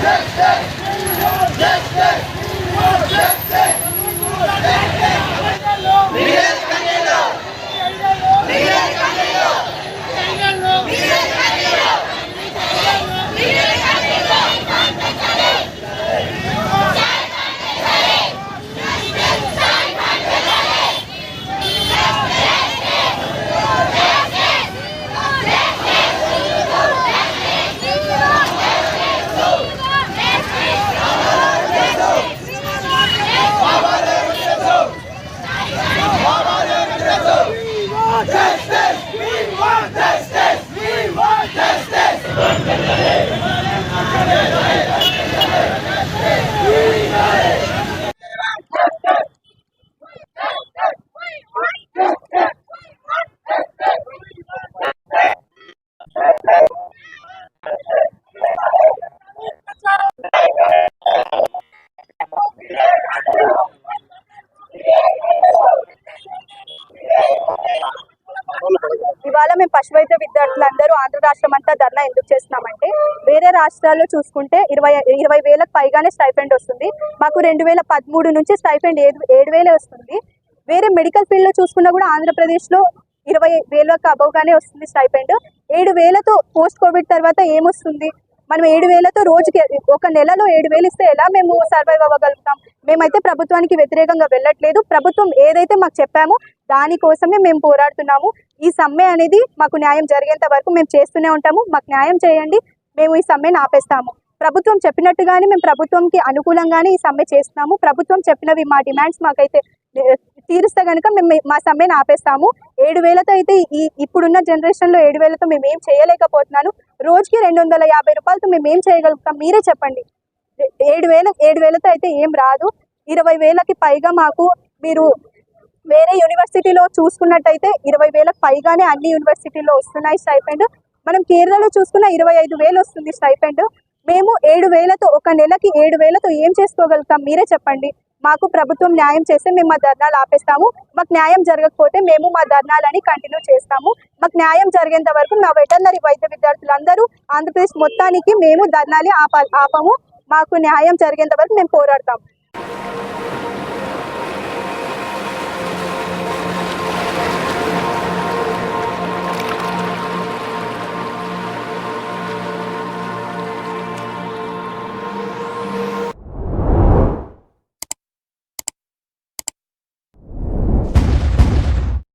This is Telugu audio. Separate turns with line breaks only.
Destek! Destek! Destek! Thank you. ఇవాళ మేము పశువైద్య విద్యార్థులందరూ ఆంధ్ర రాష్ట్రం అంతా ధర్నా ఎందుకు చేస్తున్నామంటే వేరే రాష్ట్రాల్లో చూసుకుంటే ఇరవై ఇరవై వేలకు పైగానే స్టైఫెండ్ వస్తుంది. మాకు రెండు వేల పదమూడు నుంచి స్టైఫెండ్ ఏడు ఏడు వేలే వస్తుంది. వేరే మెడికల్ ఫీల్డ్లో చూసుకున్నా కూడా ఆంధ్రప్రదేశ్లో ఇరవై వేలకు అబౌగానే వస్తుంది స్టైఫెండ్. ఏడు వేలతో పోస్ట్ కోవిడ్ తర్వాత ఏమొస్తుంది? మనం ఏడు వేలతో రోజుకి ఒక నెలలో ఏడు వేలు ఇస్తే ఎలా మేము సర్వైవ్ అవ్వగలుగుతాం? మేమైతే ప్రభుత్వానికి వ్యతిరేకంగా వెళ్ళట్లేదు. ప్రభుత్వం ఏదైతే మాకు చెప్పామో దానికోసమే మేము పోరాడుతున్నాము. ఈ సమ్మె అనేది మాకు న్యాయం జరిగేంత వరకు మేము చేస్తూనే ఉంటాము. మాకు న్యాయం చేయండి. మేము ఈ సమ్మెను ఆపేస్తాము. ప్రభుత్వం చెప్పినట్టుగానే మేము ప్రభుత్వంకి అనుకూలంగానే ఈ సమ్మె చేస్తున్నాము. ప్రభుత్వం చెప్పినవి మా డిమాండ్స్ మాకైతే తీరుస్తే కనుక మేము మా సమ్మెను ఆపేస్తాము. ఏడు వేలతో అయితే ఈ ఇప్పుడున్న జనరేషన్లో ఏడు వేలతో మేము ఏం చేయలేకపోతున్నాను. రోజుకి రెండు వందల యాభై రూపాయలతో మేము ఏం చేయగలుగుతాం? మీరే చెప్పండి. ఏడు వేల ఏడు వేలతో అయితే ఏం రాదు. ఇరవై వేలకి పైగా మాకు మీరు వేరే యూనివర్సిటీలో చూసుకున్నట్టయితే ఇరవై వేలకు పైగానే అన్ని యూనివర్సిటీల్లో వస్తున్నాయి స్టైపెండ్. మనం కేరళలో చూసుకున్న ఇరవై ఐదు వేలు వస్తుంది స్టైపెండ్. మేము ఏడు వేలతో ఒక నెలకి ఏడు వేలతో ఏం చేసుకోగలుగుతాం? మీరే చెప్పండి. మాకు ప్రభుత్వం న్యాయం చేస్తే మేము మా ధర్నాలు ఆపేస్తాము. మాకు న్యాయం జరగకపోతే మేము మా ధర్నాలని కంటిన్యూ చేస్తాము. మాకు న్యాయం జరిగేంత వరకు మా వెటర్నరీ వైద్య విద్యార్థులందరూ ఆంధ్రప్రదేశ్ మొత్తానికి మేము ధర్నాలు ఆప ఆపము. మాకు న్యాయం జరిగేంత వరకు మేము పోరాడతాం